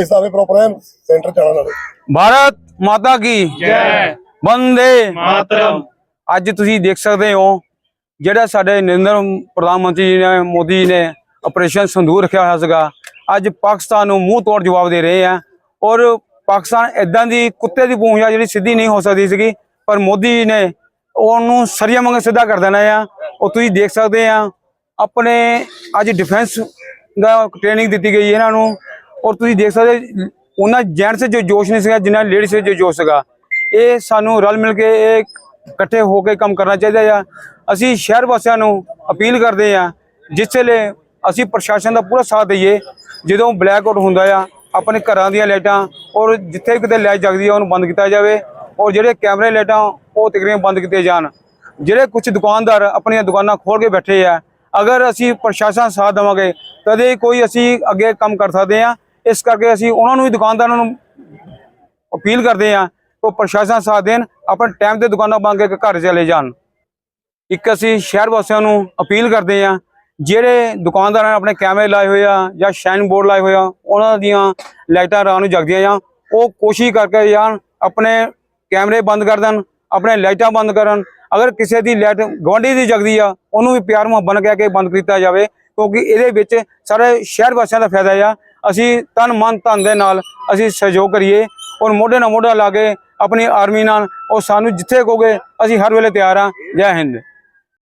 ਇਸ ਪ੍ਰੋਪਰ ਹੈ ਸੈਂਟਰ ਚਾਣਾ ਨਾਲੇ। ਭਾਰਤ ਮਾਤਾ ਕੀ? ਜੈ। ਵੰਦੇ ਮਾਤਰਮ। ਅੱਜ ਤੁਸੀਂ ਦੇਖ ਸਕਦੇ ਹੋ ਜਿਹੜਾ ਸਾਡੇ ਨਰਿੰਦਰ ਪ੍ਰਧਾਨ ਮੰਤਰੀ ਜੀ ਨੇ ਮੋਦੀ ਜੀ ਨੇ ਆਪਰੇਸ਼ਨ ਸੰਦੂਰ ਰੱਖਿਆ ਹੋਇਆ ਸੀਗਾ ਅੱਜ ਪਾਕਿਸਤਾਨ ਨੂੰ ਮੂੰਹ ਤੋੜ ਜਵਾਬ ਦੇ ਰਹੇ ਆ। ਔਰ ਪਾਕਿਸਤਾਨ ਇਦਾਂ ਦੀ ਕੁੱਤੇ ਦੀ ਪੂੰਛ ਆ ਜਿਹੜੀ ਸਿੱਧੀ ਨਹੀਂ ਹੋ ਸਕਦੀ ਸੀਗੀ ਪਰ ਮੋਦੀ ਜੀ ਨੇ ਉਹਨੂੰ ਸਰੀਆ ਮੰਗ ਸਿੱਧਾ ਕਰ ਦੇਣਾ ਆ। ਉਹ ਤੁਸੀਂ ਦੇਖ ਸਕਦੇ ਆ ਆਪਣੇ ਅੱਜ ਡਿਫੈਂਸ ਦਾ ਟ੍ਰੇਨਿੰਗ ਦਿੱਤੀ ਗਈ ਇਹਨਾਂ ਨੂੰ। ਔਰ ਤੁਸੀਂ ਦੇਖ ਸਕਦੇ ਉਹਨਾਂ ਜੈਂਟਸ ਜੋ ਜੋਸ਼ ਨਹੀਂ ਸੀਗਾ, ਜਿੰਨਾ ਲੇਡੀਜ਼ 'ਚ ਜੋ ਜੋਸ਼ ਸੀਗਾ। ਇਹ ਸਾਨੂੰ ਰਲ ਮਿਲ ਕੇ ਇਹ ਇਕੱਠੇ ਹੋ ਕੇ ਕੰਮ ਕਰਨਾ ਚਾਹੀਦਾ ਆ। ਅਸੀਂ ਸ਼ਹਿਰ ਵਾਸੀਆਂ ਨੂੰ ਅਪੀਲ ਕਰਦੇ ਆ, ਜਿਸ ਵੇਲੇ ਅਸੀਂ ਪ੍ਰਸ਼ਾਸਨ ਦਾ ਪੂਰਾ ਸਾਥ ਦਈਏ, ਜਦੋਂ ਬਲੈਕ ਆਊਟ ਹੁੰਦਾ ਆ, ਆਪਣੇ ਘਰਾਂ ਦੀਆਂ ਲਾਈਟਾਂ ਔਰ ਜਿੱਥੇ ਕਿਤੇ ਲਾਈਟ ਜਗਦੀ ਆ, ਉਹਨੂੰ ਬੰਦ ਕੀਤਾ ਜਾਵੇ ਔਰ ਜਿਹੜੇ ਕੈਮਰੇ ਲਾਈਟਾਂ, ਉਹ ਤਕਰੀਬਨ ਬੰਦ ਕੀਤੇ ਜਾਣ। ਜਿਹੜੇ ਕੁਝ ਦੁਕਾਨਦਾਰ ਆਪਣੀਆਂ ਦੁਕਾਨਾਂ ਖੋਲ ਕੇ ਬੈਠੇ ਆ, ਅਗਰ ਅਸੀਂ ਪ੍ਰਸ਼ਾਸਨ ਸਾਥ ਦੇਵਾਂਗੇ, ਤਦੇ ਕੋਈ ਅਸੀਂ ਅੱਗੇ ਕੰਮ ਕਰ ਸਕਦੇ ਆ। ਇਸ ਕਰਕੇ ਅਸੀਂ ਉਹਨਾਂ ਨੂੰ ਵੀ ਦੁਕਾਨਦਾਰਾਂ ਨੂੰ ਅਪੀਲ ਕਰਦੇ ਆ ਉਹ ਪ੍ਰਸ਼ਾਸਨ ਸਾਥ ਦੇਣ, ਆਪਣੇ ਟਾਈਮ ਤੇ ਦੁਕਾਨਾਂ ਬੰਦ ਕਰਕੇ ਘਰ ਚਲੇ ਜਾਣ। ਇੱਕ ਅਸੀਂ ਸ਼ਹਿਰ ਵਾਸੀਆਂ ਨੂੰ ਅਪੀਲ ਕਰਦੇ ਆ ਜਿਹੜੇ ਦੁਕਾਨਦਾਰਾਂ ਨੇ ਆਪਣੇ ਕੈਮਰੇ ਲਾਏ ਹੋਏ ਆ ਜਾਂ ਸ਼ਾਈਨ ਬੋਰਡ ਲਾਏ ਹੋਏ ਆ, ਉਹਨਾਂ ਦੀਆਂ ਲਾਈਟਾਂ ਰਾਤ ਨੂੰ ਜਗਦੀਆਂ ਆ ਉਹ ਕੋਸ਼ਿਸ਼ ਕਰਕੇ ਜਾਣ, ਆਪਣੇ ਕੈਮਰੇ ਬੰਦ ਕਰ ਦੇਣ, ਆਪਣੇ ਲਾਈਟਾਂ ਬੰਦ ਕਰਨ। ਅਗਰ ਕਿਸੇ ਦੀ ਲਾਈਟ ਗਵਾਂਢੀ ਦੀ ਜਗਦੀ ਆ, ਉਹਨੂੰ ਵੀ ਪਿਆਰ ਮੁਹੱਬਤ ਕਹਿ ਕੇ ਬੰਦ ਕੀਤਾ ਜਾਵੇ, ਕਿਉਂਕਿ ਇਹਦੇ ਵਿੱਚ ਸਾਰੇ ਸ਼ਹਿਰ ਵਾਸੀਆਂ ਦਾ ਫਾਇਦਾ ਆ। ਅਸੀਂ ਤਨ ਮਨ ਧਨ ਦੇ ਨਾਲ ਅਸੀਂ ਸਹਿਯੋਗ ਕਰੀਏ ਔਰ ਮੋਢੇ ਨਾਲ ਮੋਢਾ ਲਾ ਕੇ ਆਪਣੀ ਆਰਮੀ ਨਾਲ ਔਰ ਸਾਨੂੰ ਜਿੱਥੇ ਕਹੋਗੇ ਅਸੀਂ ਹਰ ਵੇਲੇ ਤਿਆਰ ਹਾਂ। ਜੈ ਹਿੰਦ।